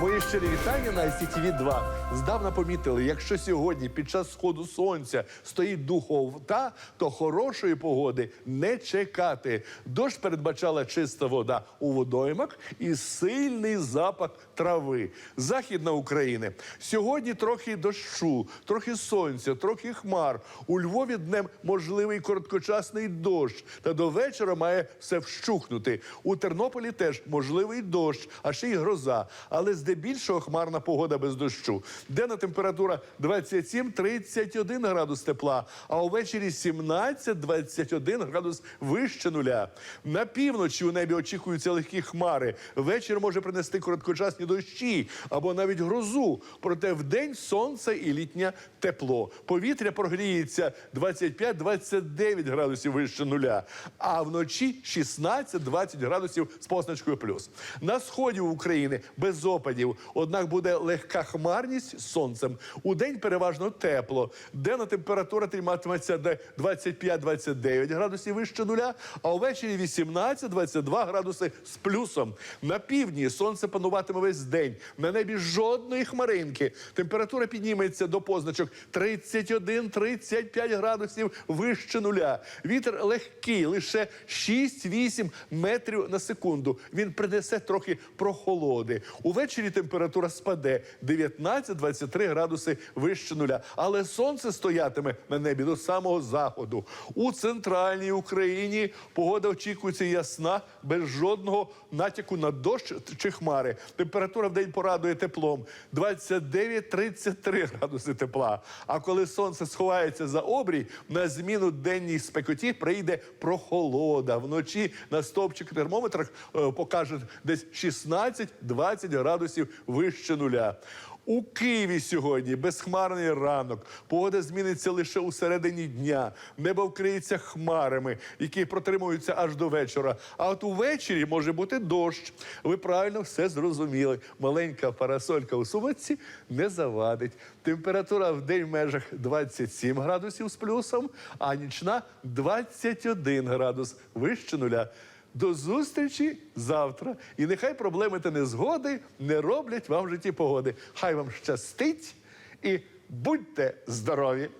Мої щирі вітання на ICTV 2. Здавна помітили, якщо сьогодні під час сходу сонця стоїть духовта, то хорошої погоди не чекати. Дощ передбачала чиста вода у водоймах і сильний запах трави. Західна України. Сьогодні трохи дощу, трохи сонця, трохи хмар. У Львові днем можливий короткочасний дощ. Та до вечора має все вщухнути. У Тернополі теж можливий дощ, а ще й гроза. Але здебільшого хмарна погода без дощу. Денна температура 27-31 градус тепла, а увечері 17-21 градус вище нуля. На півночі у небі очікуються легкі хмари. Вечір може принести короткочасні дощі або навіть грозу. Проте вдень сонце і літнє тепло. Повітря прогріється 25-29 градусів вище нуля, а вночі 16-20 градусів з позначкою плюс. На сході України без опадів, однак буде легка хмарність з сонцем. У день переважно тепло. Денна температура триматиметься де 25-29 градусів вище нуля, а увечері 18-22 градуси з плюсом. На півдні сонце пануватиме весь день. На небі жодної хмаринки. Температура підніметься до позначок 31-35 градусів вище нуля. Вітер легкий, лише 6-8 метрів на секунду. Він принесе трохи прохолоди. Увечері температура спаде 19-23 градуси вище нуля. Але сонце стоятиме на небі до самого заходу. У центральній Україні погода очікується ясна, без жодного натяку на дощ чи хмари. Температура в день порадує теплом 29-33 градуси тепла. А коли сонце сховається за обрій, на зміну денній спекоті прийде прохолода. Вночі на стовпчик термометрах е, покаже десь 16-20 градусів вище нуля. У Києві сьогодні безхмарний ранок. Погода зміниться лише у середині дня. Небо вкриється хмарами, які протримуються аж до вечора. А от увечері може бути дощ. Ви правильно все зрозуміли. Маленька парасолька у сумочці не завадить. Температура в день в межах 27 градусів з плюсом, а нічна 21 градус вище нуля. До зустрічі завтра. І нехай проблеми та незгоди не роблять вам в житті погоди. Хай вам щастить і будьте здорові!